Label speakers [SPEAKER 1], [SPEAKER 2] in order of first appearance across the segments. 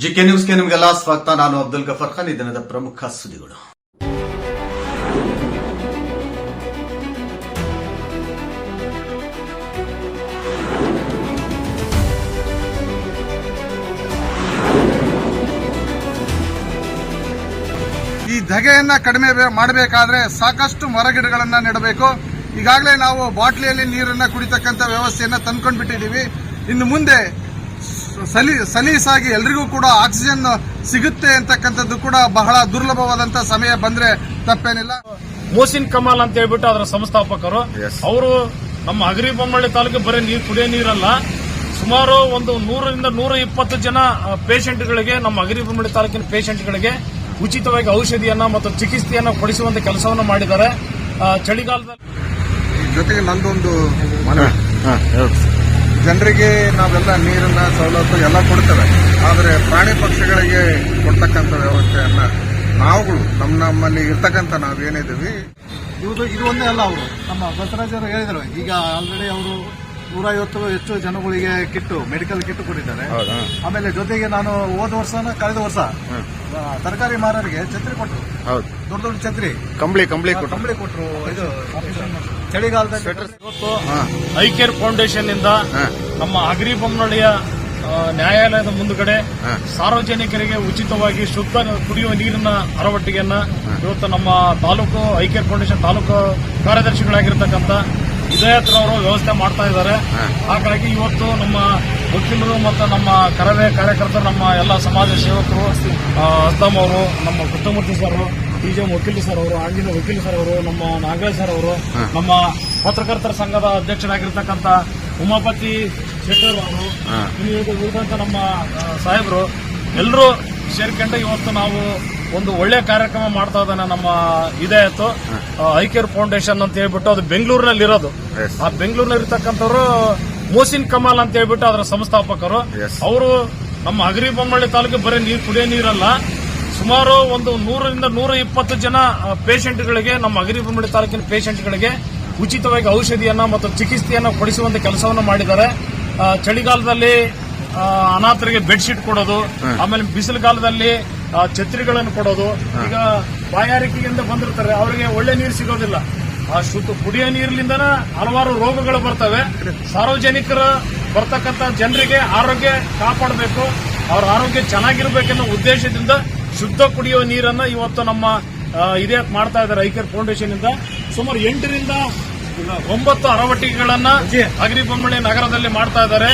[SPEAKER 1] GK ನ್ಯೂಸ್ಗೆ ನಿಮಗೆಲ್ಲ ಸ್ವಾಗತ. ನಾನು ಅಬ್ದುಲ್ ಗಫರ್ ಖಾನ್. ಈ ದಿನದ ಪ್ರಮುಖ ಸುದ್ದಿಗಳು.
[SPEAKER 2] ಈ ಧಗೆಯನ್ನ ಕಡಿಮೆ ಮಾಡಬೇಕಾದ್ರೆ ಸಾಕಷ್ಟು ಮರಗಿಡಗಳನ್ನ ನೆಡಬೇಕು. ಈಗಾಗಲೇ ನಾವು ಬಾಟ್ಲಿಯಲ್ಲಿ ನೀರನ್ನ ಕುಡಿತಕ್ಕಂಥ ವ್ಯವಸ್ಥೆಯನ್ನ ತಂದ್ಕೊಂಡು ಬಿಟ್ಟಿದ್ದೀವಿ ಇನ್ನು ಮುಂದೆ ಸಲಿ ಸಲೀಸಾಗಿ ಎಲ್ರಿಗೂ ಕೂಡ ಆಕ್ಸಿಜನ್ ಸಿಗುತ್ತೆ ಅಂತಕ್ಕಂಥದ್ದು ಕೂಡ ಬಹಳ ದುರ್ಲಭವಾದಂತ ಸಮಯ ಬಂದ್ರೆ ತಪ್ಪೇನಿಲ್ಲ.
[SPEAKER 3] ಮೋಸಿನ್ ಕಮಾಲ್ ಅಂತ ಹೇಳ್ಬಿಟ್ಟು ಅದರ ಸಂಸ್ಥಾಪಕರು. ಅವರು ನಮ್ಮ ಅಗ್ರಿ ಬೊಮ್ಮಳ್ಳಿ ತಾಲೂಕು ಬರೀ ನೀರು ಕುಡಿಯೋ ನೀರಲ್ಲ ಸುಮಾರು ಒಂದು ನೂರರಿಂದ ನೂರ ಇಪ್ಪತ್ತು ಜನ ಪೇಷಂಟ್ಗಳಿಗೆ ನಮ್ಮ ಅಗ್ರಿ ಬೊಮ್ಮಳ್ಳಿ ತಾಲೂಕಿನ ಪೇಷಂಟ್ಗಳಿಗೆ ಉಚಿತವಾಗಿ ಔಷಧಿಯನ್ನ ಮತ್ತು ಚಿಕಿತ್ಸೆಯನ್ನು ಕೊಡಿಸುವಂತ ಕೆಲಸವನ್ನು ಮಾಡಿದ್ದಾರೆ. ಚಳಿಗಾಲದಲ್ಲಿ
[SPEAKER 2] ಜೊತೆಗೆ ನಂದೊಂದು ಜನರಿಗೆ ನಾವೆಲ್ಲ ನೀರನ್ನ ಸವಲತ್ತು ಎಲ್ಲ ಕೊಡ್ತೇವೆ. ಆದರೆ ಪ್ರಾಣಿ ಪಕ್ಷಿಗಳಿಗೆ ಕೊಡ್ತಕ್ಕಂಥ ವ್ಯವಸ್ಥೆಯನ್ನ ನಾವುಗಳು ನಮ್ಮ ನಮ್ಮಲ್ಲಿ ಇರ್ತಕ್ಕಂಥ ನಾವೇನಿದ್ದೀವಿ.
[SPEAKER 4] ಇದು ಇದು ಒಂದೇ ಅಲ್ಲ ಅವರು. ನಮ್ಮ ಬಸವರಾಜರು ಹೇಳಿದರು ಈಗ ಆಲ್ರೆಡಿ ಅವರು ನೂರೈವತ್ತು ಹೆಚ್ಚು ಜನಗಳಿಗೆ ಕಿಟ್ಟು ಮೆಡಿಕಲ್ ಕಿಟ್ ಕೊಟ್ಟಿದ್ದಾರೆ. ಆಮೇಲೆ ಜೊತೆಗೆ ನಾನು ಹೋದ ವರ್ಷನ ಕಳೆದ ವರ್ಷ ತರಕಾರಿ ಮಾರರಿಗೆ ಛತ್ರಿ ಕೊಟ್ಟರು.
[SPEAKER 2] ಹೌದು.
[SPEAKER 4] ದೊಡ್ಡ ದೊಡ್ಡ ಛತ್ರಿ.
[SPEAKER 2] ಕಂಬಳಿ ಕಂಬಳಿ ಕೊಟ್ಟು
[SPEAKER 4] ಕಂಬಳಿ ಕೊಟ್ಟರು ಇದು ಚಳಿಗಾಲದಲ್ಲಿ
[SPEAKER 3] ಇವತ್ತು ಐಕೇರ್ ಫೌಂಡೇಶನ್ ಇಂದ ನಮ್ಮ ಅಗ್ರಿ ಬೊಮ್ಮನಹಳ್ಳಿಯ ನ್ಯಾಯಾಲಯದ ಮುಂದುಗಡೆ ಸಾರ್ವಜನಿಕರಿಗೆ ಉಚಿತವಾಗಿ ಶುದ್ಧ ಕುಡಿಯುವ ನೀರಿನ ಅರವಟ್ಟಿಗೆಯನ್ನ ಇವತ್ತು ನಮ್ಮ ತಾಲೂಕು ಐಕೇರ್ ಫೌಂಡೇಶನ್ ತಾಲೂಕು ಕಾರ್ಯದರ್ಶಿಗಳಾಗಿರ್ತಕ್ಕಂಥ ವಿಧೇಯತ್ರವರು ವ್ಯವಸ್ಥೆ ಮಾಡ್ತಾ ಇದ್ದಾರೆ. ಹಾಗಾಗಿ ಇವತ್ತು ನಮ್ಮ ವಕೀಲರು ಮತ್ತು ನಮ್ಮ ಕರವೇ ಕಾರ್ಯಕರ್ತರು ನಮ್ಮ ಎಲ್ಲ ಸಮಾಜ ಸೇವಕರು ಅಸ್ತಮ್ ಅವರು ನಮ್ಮ Krishnamurthy sir T J Vakil sir ಅವರು ಆಂಜಿನ ವಕೀಲ್ ಸರ್ ಅವರು ನಮ್ಮ ನಾಗರಾಜ್ ಸರ್ ಅವರು ನಮ್ಮ ಪತ್ರಕರ್ತರ ಸಂಘದ ಅಧ್ಯಕ್ಷರಾಗಿರ್ತಕ್ಕಂಥ ಉಮಾಪತಿ ಶೆಟ್ಟರ್ ಅವರು ಇಲ್ಲಿ ನಮ್ಮ ಸಾಹೇಬರು ಎಲ್ಲರೂ ಸೇರ್ಕೊಂಡು ಇವತ್ತು ನಾವು ಒಂದು ಒಳ್ಳೆ ಕಾರ್ಯಕ್ರಮ ಮಾಡ್ತಾ ಇದ್ದಾನೆ ನಮ್ಮ ಇದಾಯ್ತು ಐಕೇರ್ ಫೌಂಡೇಶನ್ ಅಂತ ಹೇಳ್ಬಿಟ್ಟು ಅದು ಬೆಂಗಳೂರಿನಲ್ಲಿ ಇರೋದು ಆ ಬೆಂಗಳೂರಿನಲ್ಲಿ ಇರ್ತಕ್ಕಂಥವ್ರು ಮೋಸಿನ್ ಕಮಾಲ್ ಅಂತ ಹೇಳ್ಬಿಟ್ಟು ಅದರ ಸಂಸ್ಥಾಪಕರು. ಅವರು ನಮ್ಮ ಹಗರಿ ಬೊಮ್ಮಳ್ಳಿ ತಾಲೂಕು ಬರೀ ನೀರು ಕುಡಿಯೋ ನೀರಲ್ಲ ಸುಮಾರು ಒಂದು ನೂರರಿಂದ ನೂರ ಇಪ್ಪತ್ತು ಜನ ಪೇಷಂಟ್ಗಳಿಗೆ ನಮ್ಮ ಹಗರಿ ಬೊಮ್ಮಳ್ಳಿ ತಾಲೂಕಿನ ಪೇಷಂಟ್ಗಳಿಗೆ ಉಚಿತವಾಗಿ ಔಷಧಿಯನ್ನ ಮತ್ತು ಚಿಕಿತ್ಸೆಯನ್ನು ಕೊಡಿಸುವಂತ ಕೆಲಸವನ್ನು ಮಾಡಿದ್ದಾರೆ. ಚಳಿಗಾಲದಲ್ಲಿ ಅನಾಥರಿಗೆ ಬೆಡ್ಶೀಟ್ ಕೊಡೋದು ಆಮೇಲೆ ಬಿಸಿಲುಗಾಲದಲ್ಲಿ ಛತ್ರಿಗಳನ್ನು ಕೊಡೋದು. ಈಗ ಬಾಯಾರಿಕೆಯಿಂದ ಬಂದಿರ್ತಾರೆ ಅವರಿಗೆ ಒಳ್ಳೆ ನೀರು ಸಿಗೋದಿಲ್ಲ. ಆ ಶುದ್ಧ ಕುಡಿಯೋ ನೀರಿನಿಂದನ ಹಲವಾರು ರೋಗಗಳು ಬರ್ತವೆ. ಸಾರ್ವಜನಿಕರ ಬರ್ತಕ್ಕಂತ ಜನರಿಗೆ ಆರೋಗ್ಯ ಕಾಪಾಡಬೇಕು ಅವರ ಆರೋಗ್ಯ ಚೆನ್ನಾಗಿರ್ಬೇಕೆನ್ನೋ ಉದ್ದೇಶದಿಂದ ಶುದ್ಧ ಕುಡಿಯುವ ನೀರನ್ನ ಇವತ್ತು ನಮ್ಮ ಇದೇ ಮಾಡ್ತಾ ಇದ್ದಾರೆ ಐಕರ್ ಫೌಂಡೇಶನ್ ಇಂದ. ಸುಮಾರು ಎಂಟರಿಂದ ಒಂಬತ್ತು ಅರವಟ್ಟಿಗೆಗಳನ್ನ ಅಗ್ರಿಬೊಮ್ಮಣೆ ನಗರದಲ್ಲಿ ಮಾಡ್ತಾ ಇದ್ದಾರೆ.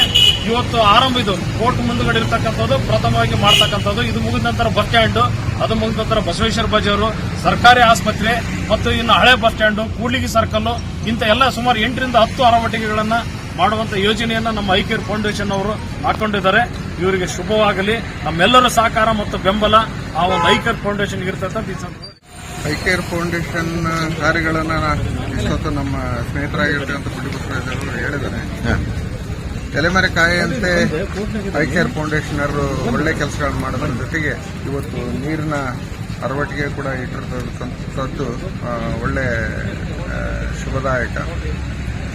[SPEAKER 3] ಇವತ್ತು ಆರಂಭ ಇದು. ಕೋರ್ಟ್ ಮುಂದುಗಡೆ ಇರತಕ್ಕಂಥದ್ದು ಪ್ರಥಮವಾಗಿ ಮಾಡ್ತಕ್ಕಂಥದ್ದು. ಇದು ಮುಗಿದ ನಂತರ ಬಸ್ ಸ್ಟ್ಯಾಂಡ್ ಅದು ಮುಗಿದ ನಂತರ ಬಸವೇಶ್ವರ ಬಜಾರು ಸರ್ಕಾರಿ ಆಸ್ಪತ್ರೆ ಮತ್ತು ಇನ್ನು ಹಳೆ ಬಸ್ ಸ್ಟ್ಯಾಂಡು ಕೂಡ್ಲಿಗಿ ಸರ್ಕಲ್ ಇಂಥ ಎಲ್ಲ ಸುಮಾರು ಎಂಟರಿಂದ ಹತ್ತು ಅರವಟಿಕೆಗಳನ್ನು ಮಾಡುವಂತ ಯೋಜನೆಯನ್ನ ನಮ್ಮ ಐಕೇರ್ ಫೌಂಡೇಶನ್ ಅವರು ಹಾಕೊಂಡಿದ್ದಾರೆ. ಇವರಿಗೆ ಶುಭವಾಗಲಿ. ನಮ್ಮೆಲ್ಲರ ಸಹಕಾರ ಮತ್ತು ಬೆಂಬಲ ಆ ಒಂದು ಐಕೇರ್ ಫೌಂಡೇಶನ್ ಇರ್ತಕ್ಕಂಥ ಈ
[SPEAKER 2] ಐಕೇರ್ ಫೌಂಡೇಶನ್ ಕಾರ್ಯಗಳನ್ನ ಇಷ್ಟೊತ್ತು ನಮ್ಮ ಸ್ನೇಹಿತರಾಗಿರ್ತಕ್ಕಂಥ ಪುಡಿ ಬಸವರಾಜರು ಹೇಳಿದ್ದಾರೆ ಕಾಯಂತೆ ಐ ಕೇರ್ ಫೌಂಡೇಶನ್ ಅವರು ಒಳ್ಳೆ ಕೆಲಸಗಳನ್ನು ಮಾಡೋದ್ರ ಜೊತೆಗೆ ಇವತ್ತು ನೀರಿನ ಅರವಟ್ಟಿಗೆ ಕೂಡ ಇಟ್ಟಿರ್ತಕ್ಕಂಥದ್ದು ಒಳ್ಳೆ ಶುಭದಾಯಕ.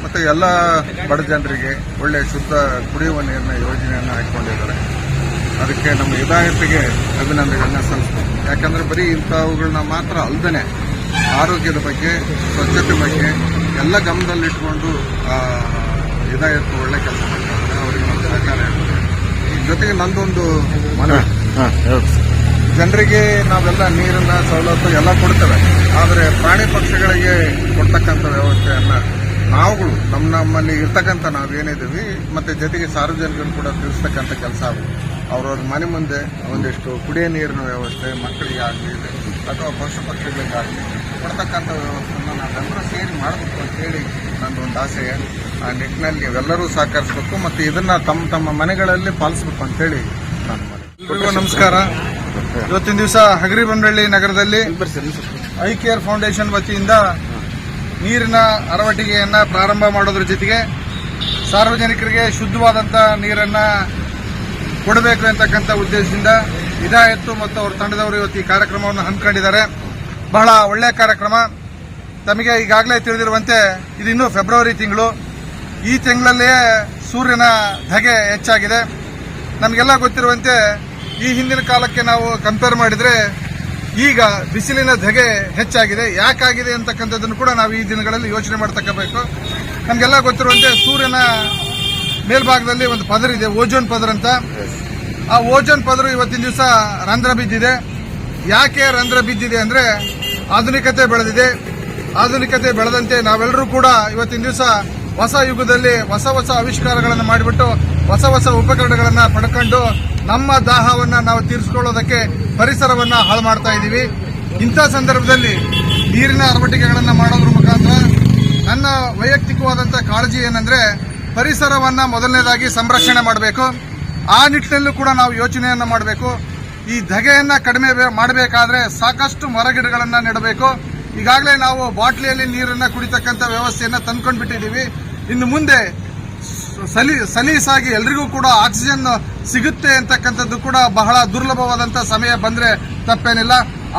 [SPEAKER 2] ಮತ್ತು ಎಲ್ಲ ಬಡ ಜನರಿಗೆ ಒಳ್ಳೆ ಶುದ್ಧ ಕುಡಿಯುವ ನೀರಿನ ಯೋಜನೆಯನ್ನು ಹಾಕಿಕೊಂಡಿದ್ದಾರೆ. ಅದಕ್ಕೆ ನಮ್ಮ ಇದಾಯತೆಗೆ ಅಭಿನಂದನೆಗಳನ್ನ ಸಲ್ಲಿಸ್ತೀವಿ ಯಾಕಂದರೆ ಬರೀ ಇಂಥವುಗಳನ್ನ ಮಾತ್ರ ಅಲ್ಲದೆ ಆರೋಗ್ಯದ ಬಗ್ಗೆ, ಸ್ವಚ್ಛತೆ ಬಗ್ಗೆ ಎಲ್ಲ ಗಮನದಲ್ಲಿಟ್ಟುಕೊಂಡು ಇದಾಯತ್ತು ಒಳ್ಳೆ ಕೆಲಸ ಜೊತೆಗೆ ನಂದೊಂದು ಮನವಿ ಜನರಿಗೆ ನಾವೆಲ್ಲ ನೀರನ್ನ ಸವಲತ್ತು ಎಲ್ಲ ಕೊಡ್ತೇವೆ. ಆದರೆ ಪ್ರಾಣಿ ಪಕ್ಷಿಗಳಿಗೆ ಕೊಡ್ತಕ್ಕಂಥ ವ್ಯವಸ್ಥೆಯನ್ನ ನಾವುಗಳು ನಮ್ಮ ನಮ್ಮಲ್ಲಿ ಇರ್ತಕ್ಕಂಥ ನಾವೇನಿದ್ದೀವಿ ಮತ್ತೆ ಜೊತೆಗೆ ಸಾರ್ವಜನಿಕರು ಕೂಡ ತಿಳಿಸ್ತಕ್ಕಂಥ ಕೆಲಸ ಆಗುತ್ತೆ. ಅವ್ರವ್ರ ಮನೆ ಮುಂದೆ ಒಂದಿಷ್ಟು ಕುಡಿಯೋ ನೀರಿನ ವ್ಯವಸ್ಥೆ ಮಕ್ಕಳಿಗೆ ಆಗಲಿ ಅಥವಾ ಪಶು ಪಕ್ಷಿಗಳಿಗಾಗಲಿ ಕೊಡ್ತಕ್ಕಂಥ ವ್ಯವಸ್ಥೆಯನ್ನು ನಾವೆಲ್ಲರೂ ಸೇರಿ ಮಾಡಬೇಕು ಅಂತೇಳಿ ಒಂದು ಆಸೆ. ಆ ನಿಟ್ಟಿನಲ್ಲಿ ಎಲ್ಲರೂ ಸಹಕರಿಸಬೇಕು ಮತ್ತು ಇದನ್ನ ತಮ್ಮ ತಮ್ಮ ಮನೆಗಳಲ್ಲಿ ಪಾಲಿಸಬೇಕು ಅಂತೇಳಿ ಎಲ್ರಿಗೂ ನಮಸ್ಕಾರ. ಇವತ್ತಿನ ದಿವಸ ಹಗರಿಬೊಮ್ಮನಹಳ್ಳಿ ನಗರದಲ್ಲಿ ಐ ಕೇರ್ ಫೌಂಡೇಶನ್ ವತಿಯಿಂದ ನೀರಿನ ಅರವಟ್ಟಿಗೆಯನ್ನ ಪ್ರಾರಂಭ ಮಾಡೋದ್ರ ಜೊತೆಗೆ ಸಾರ್ವಜನಿಕರಿಗೆ ಶುದ್ಧವಾದಂಥ ನೀರನ್ನ ಕೊಡಬೇಕು ಅಂತಕ್ಕಂಥ ಉದ್ದೇಶದಿಂದ ಇದಾಯತ್ತು ಮತ್ತು ಅವರ ತಂಡದವರು ಇವತ್ತು ಈ ಕಾರ್ಯಕ್ರಮವನ್ನು ಹಮ್ಮಿಕೊಂಡಿದ್ದಾರೆ. ಬಹಳ ಒಳ್ಳೆಯ ಕಾರ್ಯಕ್ರಮ. ತಮಗೆ ಈಗಾಗಲೇ ತಿಳಿದಿರುವಂತೆ ಇದು ಇನ್ನೂ ಫೆಬ್ರವರಿ ತಿಂಗಳು. ಈ ತಿಂಗಳಲ್ಲೇ ಸೂರ್ಯನ ಧಗೆ ಹೆಚ್ಚಾಗಿದೆ. ನಮಗೆಲ್ಲ ಗೊತ್ತಿರುವಂತೆ ಈ ಹಿಂದಿನ ಕಾಲಕ್ಕೆ ನಾವು ಕಂಪೇರ್ ಮಾಡಿದರೆ ಈಗ ಬಿಸಿಲಿನ ಧಗೆ ಹೆಚ್ಚಾಗಿದೆ. ಯಾಕಾಗಿದೆ ಅಂತಕ್ಕಂಥದ್ದನ್ನು ಕೂಡ ನಾವು ಈ ದಿನಗಳಲ್ಲಿ ಯೋಚನೆ ಮಾಡ್ತಕ್ಕಬೇಕು. ನಮಗೆಲ್ಲ ಗೊತ್ತಿರುವಂತೆ ಸೂರ್ಯನ ಮೇಲ್ಭಾಗದಲ್ಲಿ ಒಂದು ಪದರಿದೆ ಓಜೋನ್ ಪದರ ಅಂತ. ಆ ಓಜೋನ್ ಪದರು ಇವತ್ತಿನ ದಿವಸ ರಂಧ್ರ ಬಿದ್ದಿದೆ. ಯಾಕೆ ರಂಧ್ರ ಬಿದ್ದಿದೆ ಅಂದರೆ ಆಧುನಿಕತೆ ಬೆಳೆದಿದೆ. ಆಧುನಿಕತೆ ಬೆಳೆದಂತೆ ನಾವೆಲ್ಲರೂ ಕೂಡ ಇವತ್ತಿನ ದಿವಸ ಹೊಸ ಯುಗದಲ್ಲಿ ಹೊಸ ಹೊಸ ಆವಿಷ್ಕಾರಗಳನ್ನು ಮಾಡಿಬಿಟ್ಟು ಹೊಸ ಹೊಸ ಉಪಕರಣಗಳನ್ನು ಪಡ್ಕೊಂಡು ನಮ್ಮ ದಾಹವನ್ನ ನಾವು ತೀರಿಸಿಕೊಳ್ಳೋದಕ್ಕೆ ಪರಿಸರವನ್ನ ಹಾಳು ಮಾಡ್ತಾ ಇದ್ದೀವಿ. ಇಂಥ ಸಂದರ್ಭದಲ್ಲಿ ನೀರಿನ ಅರವಟಿಕೆಗಳನ್ನು ಮಾಡೋದ್ರ ಮುಖಾಂತರ ನನ್ನ ವೈಯಕ್ತಿಕವಾದಂಥ ಕಾಳಜಿ ಏನಂದ್ರೆ ಪರಿಸರವನ್ನ ಮೊದಲನೇದಾಗಿ ಸಂರಕ್ಷಣೆ ಮಾಡಬೇಕು. ಆ ನಿಟ್ಟಿನಲ್ಲೂ ಕೂಡ ನಾವು ಯೋಚನೆಯನ್ನು ಮಾಡಬೇಕು. ಈ ಧಗೆಯನ್ನು ಕಡಿಮೆ ಮಾಡಬೇಕಾದ್ರೆ ಸಾಕಷ್ಟು ಮರಗಿಡಗಳನ್ನು ನೆಡಬೇಕು. ಈಗಾಗಲೇ ನಾವು ಬಾಟ್ಲಿಯಲ್ಲಿ ನೀರನ್ನ ಕುಡಿತಕ್ಕಂಥ ವ್ಯವಸ್ಥೆಯನ್ನ ತಂದ್ಕೊಂಡು ಬಿಟ್ಟಿದ್ದೀವಿ ಇನ್ನು ಮುಂದೆ ಸಲಿ ಸಲೀಸಾಗಿ ಎಲ್ರಿಗೂ ಕೂಡ ಆಕ್ಸಿಜನ್ ಸಿಗುತ್ತೆ ಅಂತಕ್ಕಂಥದ್ದು ಕೂಡ ಬಹಳ ದುರ್ಲಭವಾದಂತಹ ಸಮಯ ಬಂದ್ರೆ ತಪ್ಪೇನಿಲ್ಲ.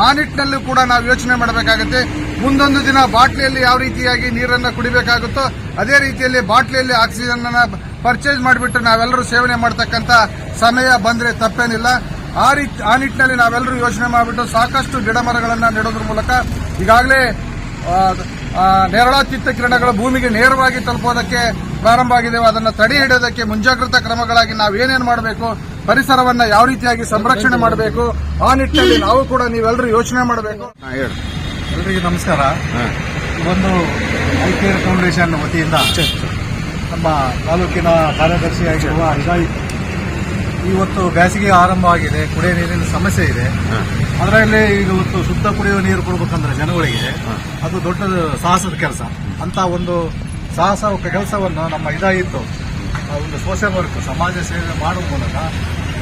[SPEAKER 2] ಆ ನಿಟ್ಟಿನಲ್ಲೂ ಕೂಡ ನಾವು ಯೋಚನೆ ಮಾಡಬೇಕಾಗುತ್ತೆ. ಮುಂದೊಂದು ದಿನ ಬಾಟ್ಲಿಯಲ್ಲಿ ಯಾವ ರೀತಿಯಾಗಿ ನೀರನ್ನು ಕುಡಿಬೇಕಾಗುತ್ತೋ ಅದೇ ರೀತಿಯಲ್ಲಿ ಬಾಟ್ಲಿಯಲ್ಲಿ ಆಕ್ಸಿಜನ್ ಪರ್ಚೇಸ್ ಮಾಡಿಬಿಟ್ಟು ನಾವೆಲ್ಲರೂ ಸೇವನೆ ಮಾಡತಕ್ಕಂತ ಸಮಯ ಬಂದ್ರೆ ತಪ್ಪೇನಿಲ್ಲ. ಆ ರೀತಿ, ಆ ನಿಟ್ಟಿನಲ್ಲಿ ನಾವೆಲ್ಲರೂ ಯೋಚನೆ ಮಾಡಿಬಿಟ್ಟು ಸಾಕಷ್ಟು ಗಿಡ ಮರಗಳನ್ನ ನೆಡೋದ್ರ ಮೂಲಕ ಈಗಾಗಲೇ ಆ, ಚಿತ್ತ ನೇರಳಾತೀತ ಕಿರಣಗಳು ಭೂಮಿಗೆ ನೇರವಾಗಿ ತಲುಪೋದಕ್ಕೆ ಪ್ರಾರಂಭ ಆಗಿದ್ದೇವೆ ಅದನ್ನು ತಡೆ ಹಿಡಿಯೋದಕ್ಕೆ ಮುಂಜಾಗ್ರತಾ ಕ್ರಮಗಳಾಗಿ ನಾವು ಏನೇನು ಮಾಡಬೇಕು? ಪರಿಸರವನ್ನ ಯಾವ ರೀತಿಯಾಗಿ ಸಂರಕ್ಷಣೆ ಮಾಡಬೇಕು? ಆ ನಿಟ್ಟಿನಲ್ಲಿ ನಾವು ಕೂಡ ನೀವೆಲ್ಲರೂ ಯೋಚನೆ ಮಾಡಬೇಕು.
[SPEAKER 4] ಎಲ್ರಿಗೂ ನಮಸ್ಕಾರ. ಒಂದು ಐ ಕೇರ್ ಫೌಂಡೇಶನ್ ವತಿಯಿಂದ ನಮ್ಮ ತಾಲೂಕಿನ ಕಾರ್ಯದರ್ಶಿಯಾಗಿರುವ ಹಿದಾಯಿ ಇವತ್ತು ಬೇಸಿಗೆ ಆಗಿದೆ ಕುಡಿಯೋ ನೀರಿನ ಸಮಸ್ಯೆ ಇದೆ. ಅದರಲ್ಲಿ ಇವತ್ತು ಶುದ್ಧ ಕುಡಿಯುವ ನೀರು ಕೊಡ್ಬೇಕಂದ್ರೆ ಜನಗಳಿಗೆ ಅದು ದೊಡ್ಡ ಸಾಹಸದ ಕೆಲಸ. ಅಂತ ಒಂದು ಸಾಹಸ ಕೆಲಸವನ್ನು ನಮ್ಮ ಇದಾಗಿತ್ತು. ಒಂದು ಸೋಷಿಯಲ್ ವರ್ಕ್ ಸಮಾಜ ಸೇವೆ ಮಾಡುವ ಮೂಲಕ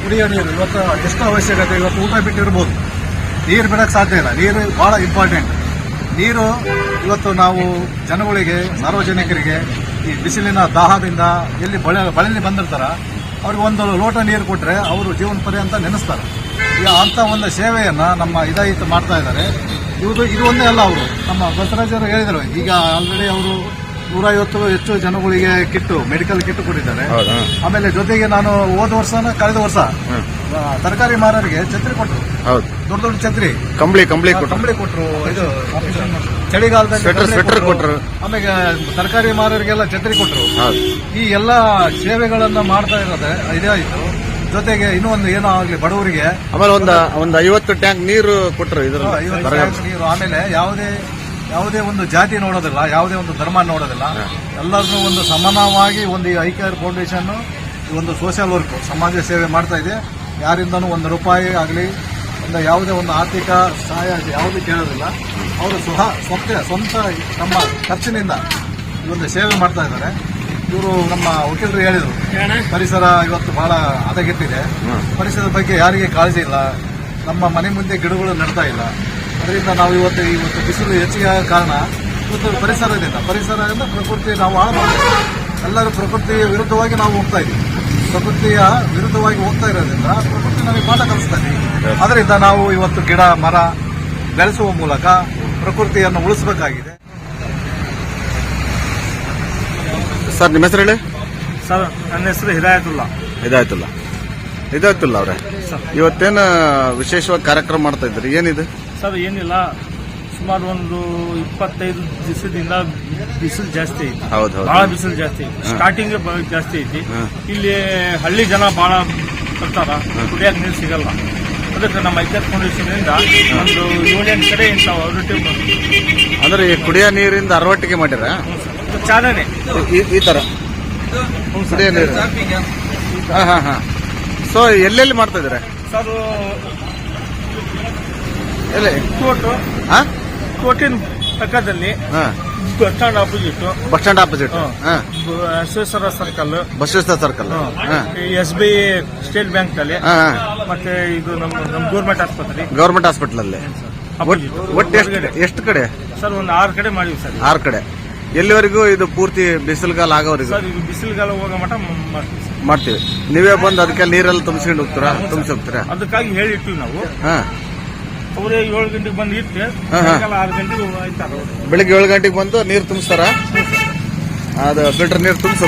[SPEAKER 4] ಕುಡಿಯೋ ನೀರು ಇವತ್ತು ಎಷ್ಟು ಅವಶ್ಯಕತೆ ಇವತ್ತು ಊಟ ಬಿಟ್ಟಿರ್ಬೋದು. ನೀರು ಬಿಡಕ್ಕೆ ಸಾಧ್ಯ ಇಲ್ಲ. ನೀರು ಬಹಳ ಇಂಪಾರ್ಟೆಂಟ್ ನೀರು ಇವತ್ತು ನಾವು ಜನಗಳಿಗೆ ಸಾರ್ವಜನಿಕರಿಗೆ ಈ ಬಿಸಿಲಿನ ದಾಹದಿಂದ ಎಲ್ಲಿ ಬಳೆ ಬಳಲಿ ಬಂದಿರ್ತಾರ ಅವ್ರಿಗೆ ಒಂದು ಲೋಟ ನೀರು ಕೊಟ್ಟರೆ ಅವರು ಜೀವನ ಪರ್ಯಂತ ನೆನೆಸ್ತಾರೆ. ಈಗ ಅಂಥ ಒಂದು ಸೇವೆಯನ್ನು ನಮ್ಮ ಇದಾಯಿತು ಮಾಡ್ತಾ ಇದ್ದಾರೆ. ಇವರು ಇದು ಒಂದೇ ಅಲ್ಲ ಅವರು. ನಮ್ಮ ಬಸವರಾಜರು ಹೇಳಿದರು ಈಗ ಆಲ್ರೆಡಿ ಅವರು ನೂರೈವತ್ತು ಹೆಚ್ಚು ಜನಗಳಿಗೆ ಕಿಟ್ಟು ಮೆಡಿಕಲ್ ಕಿಟ್ ಕೊಟ್ಟಿದ್ದಾರೆ. ಆಮೇಲೆ ಜೊತೆಗೆ ನಾನು ಹೋದ ವರ್ಷನ ಕಳೆದ ವರ್ಷ ತರಕಾರಿ ಮಾರರಿಗೆ ಛತ್ರಿ ಕೊಟ್ಟರು ದೊಡ್ಡ ದೊಡ್ಡ ಛತ್ರಿ.
[SPEAKER 1] ಕಂಬಳಿ ಕಂಬಳಿ
[SPEAKER 4] ಕಂಬಳಿ ಕೊಟ್ಟರು ಇದು ಚಳಿಗಾಲದಲ್ಲಿ
[SPEAKER 1] ಸ್ವೆಟರ್-.
[SPEAKER 4] ಕೊಟ್ರು. ಆಮೇಲೆ ತರಕಾರಿ ಮಾರೋರಿಗೆಲ್ಲ ಛತ್ರಿ
[SPEAKER 1] ಕೊಟ್ಟರು.
[SPEAKER 4] ಈ ಎಲ್ಲ ಸೇವೆಗಳನ್ನ ಮಾಡ್ತಾ ಇರೋದೆ ಆಯ್ತು. ಜೊತೆಗೆ ಇನ್ನೂ ಒಂದು ಏನೋ ಆಗ್ಲಿ ಬಡವರಿಗೆ.
[SPEAKER 1] ಆಮೇಲೆ ಒಂದು ಒಂದು ಐವತ್ತು ಟ್ಯಾಂಕ್ ನೀರು ಕೊಟ್ಟರು ಇದರ
[SPEAKER 4] ನೀರು. ಆಮೇಲೆ ಯಾವುದೇ ಯಾವುದೇ ಒಂದು ಜಾತಿ ನೋಡೋದಿಲ್ಲ ಯಾವುದೇ ಒಂದು ಧರ್ಮ ನೋಡೋದಿಲ್ಲ. ಎಲ್ಲರನ್ನೂ ಒಂದು ಸಮಾನವಾಗಿ ಒಂದು ಈ ಐಕ್ಯರ್ ಫೌಂಡೇಶನ್ ಒಂದು ಸೋಷಿಯಲ್ ವರ್ಕ್ ಸಮಾಜ ಸೇವೆ ಮಾಡ್ತಾ ಇದೆ. ಯಾರಿಂದನೂ ಒಂದು ರೂಪಾಯಿ ಆಗಲಿ ಒಂದು ಯಾವುದೇ ಒಂದು ಆರ್ಥಿಕ ಸಹಾಯ ಯಾವುದೂ ಕೇಳೋದಿಲ್ಲ. ಅವರು ಸ್ವಹ ಸ್ವಂತ ಸ್ವಂತ ತಮ್ಮ ಖರ್ಚಿನಿಂದ ಈ ಒಂದು ಸೇವೆ ಮಾಡ್ತಾ ಇದ್ದಾರೆ. ಇವರು ನಮ್ಮ ವಕೀಲರು ಹೇಳಿದರು ಪರಿಸರ ಇವತ್ತು ಬಹಳ ಹದಗೆಟ್ಟಿದೆ. ಪರಿಸರದ ಬಗ್ಗೆ ಯಾರಿಗೆ ಕಾಳಜಿ ಇಲ್ಲ ನಮ್ಮ ಮನೆ ಮುಂದೆ ಗಿಡಗಳು ನಡ್ತಾ ಇಲ್ಲ. ಅದರಿಂದ ನಾವು ಇವತ್ತು ಇವತ್ತು ಬಿಸಿಲು ಹೆಚ್ಚಿಗೆ ಆಗೋ ಕಾರಣ ಇವತ್ತು ಪರಿಸರದಿಂದ ಪರಿಸರದಿಂದ ಪ್ರಕೃತಿ ನಾವು ಹಾಳು ಎಲ್ಲರೂ ಪ್ರಕೃತಿಯ ವಿರುದ್ಧವಾಗಿ ನಾವು ಹೋಗ್ತಾ ಇದ್ದೀವಿ. ಪ್ರಕೃತಿಯ ವಿರುದ್ಧವಾಗಿ ಹೋಗ್ತಾ ಇರೋದ್ರಿಂದ ಪ್ರಕೃತಿ ನಮಗೆ ಪಾಠ ಕಲಿಸ್ತಾ ಇದೆ. ಅದರಿಂದ ನಾವು ಇವತ್ತು ಗಿಡ ಮರ ಬೆಳೆಸುವ ಮೂಲಕ ಪ್ರಕೃತಿಯನ್ನು ಉಳಿಸಬೇಕಾಗಿದೆ.
[SPEAKER 1] ಸರ್ ನಿಮ್ಮ ಹೆಸರು ಹೇಳಿ?
[SPEAKER 3] ಸರ್ ನನ್ನ ಹೆಸರು ಹಿದಾಯತುಲ್ಲಾ.
[SPEAKER 1] ಹಿದಾಯತುಲ್ಲಾ. ಹಿದಾಯತುಲ್ಲಾ ಅವರೇ? ಇವತ್ತೇನು ವಿಶೇಷವಾಗಿ ಕಾರ್ಯಕ್ರಮ ಮಾಡ್ತಾ ಇದ್ರಿ ಏನಿದೆ?
[SPEAKER 3] ಸರ್ ಏನಿಲ್ಲ. ಸುಮಾರು ಒಂದು ಇಪ್ಪತ್ತೈದು ದಿವಸದಿಂದ ಬಿಸಿಲು ಜಾಸ್ತಿ ಐತಿ.
[SPEAKER 1] ಹೌದು
[SPEAKER 3] ಬಹಳ ಬಿಸಿಲು ಜಾಸ್ತಿ ಐತಿ. ಸ್ಟಾರ್ಟಿಂಗ್ ಜಾಸ್ತಿ ಐತಿ. ಇಲ್ಲಿ ಹಳ್ಳಿ ಜನ ಬಹಳ ಬರ್ತಾರ. ಕುಡಿಯಕ್ ನೀರು ಸಿಗಲ್ಲ. ಅದಕ್ಕೆ ನಮ್ಮ ಐಕ್ಯರ್ ಫೌಂಡೇಶನ್ ಇಂದ ಒಂದು ಯೂನಿಯನ್ ಕಡೆ ಇಂಥವು ಅವ್ರೊಟ್ಟಿಗೆ
[SPEAKER 1] ಅಂದ್ರೆ ಈ ಕುಡಿಯೋ ನೀರಿಂದ ಅರವಟ್ಟಿಗೆ ಮಾಡ್ಯಾರ
[SPEAKER 3] ಚಾಲನೆ.
[SPEAKER 1] ಈ- ಈ ತರ. ಕುಡಿಯೋ ನೀರು. ಹಾ ಹಾ ಹಾ. ಸೊ ಎಲ್ಲೆಲ್ಲಿ ಮಾಡ್ತಾ ಇದ್ರೆ
[SPEAKER 3] ಸರ್
[SPEAKER 1] ಎಲ್ಲಿ?
[SPEAKER 3] ಕೋಟು.
[SPEAKER 1] ಹಾ?
[SPEAKER 3] ಕೋಟಿನ ಪಕ್ಕದಲ್ಲಿ
[SPEAKER 1] ಹಾ.
[SPEAKER 3] Bus stand opposite
[SPEAKER 1] bus stand opposite
[SPEAKER 3] circle
[SPEAKER 1] Basaveshwara circle
[SPEAKER 3] S B state bank ಅಲ್ಲಿ. ಮತ್ತೆ ಇದು ನಮ್ಮ ನಮ್ಮ ಗೌರ್ಮೆಂಟ್ ಆಸ್ಪತ್ರೆ.
[SPEAKER 1] ಗೌರ್ಮೆಂಟ್ ಹಾಸ್ಪಿಟಲ್ ಅಲ್ಲಿ. ಒಟ್ಟು ಎಷ್ಟು
[SPEAKER 3] ಕಡೆ
[SPEAKER 1] ಎಷ್ಟು ಕಡೆ?
[SPEAKER 3] ಸರ್ ಒಂದು ಆರು ಕಡೆ ಮಾಡಿವಿ ಸರ್
[SPEAKER 1] ಆರು ಕಡೆ. ಎಲ್ಲಿವರೆಗೂ ಇದು ಪೂರ್ತಿ ಬಿಸಿಲುಗಾಲ ಆಗೋವರೆಗೂ
[SPEAKER 3] ಸರ್ ಇದು ಬಿಸಿಲುಗಾಲ ಹೋಗೋ ಮಠ ಮಾಡ್ತೀವಿ ಸರ್.
[SPEAKER 1] ಮಾಡ್ತೀವಿ. ನೀವೇ ಬಂದು ಅದಕ್ಕೆ ನೀರೆಲ್ಲ ತುಂಬಿಸ್ಕೊಂಡು ಹೋಗ್ತೀರಾ? ತುಂಬಿಸಿ ಹೋಗ್ತೀರಾ?
[SPEAKER 3] ಅದಕ್ಕಾಗಿ ಹೇಳಿಟ್ಟು ನಾವು.
[SPEAKER 1] ಹಾ.
[SPEAKER 3] ಅವರೇ ಏಳು ಗಂಟೆಗೆ ಬಂದು
[SPEAKER 1] ಇತ್ತೆ
[SPEAKER 3] ಸಾಯಂಕಾಲ ಆರು ಗಂಟೆಗೆ ಆಯ್ತಾರ
[SPEAKER 1] ಬೆಳಿಗ್ಗೆ ಏಳು ಗಂಟೆಗೆ ಬಂದು ನೀರು ತುಂಬಿಸ್ತಾರ?
[SPEAKER 3] ಅದು ಫಿಲ್ಟರ್ ನೀರು ತುಂಬಿಸಿ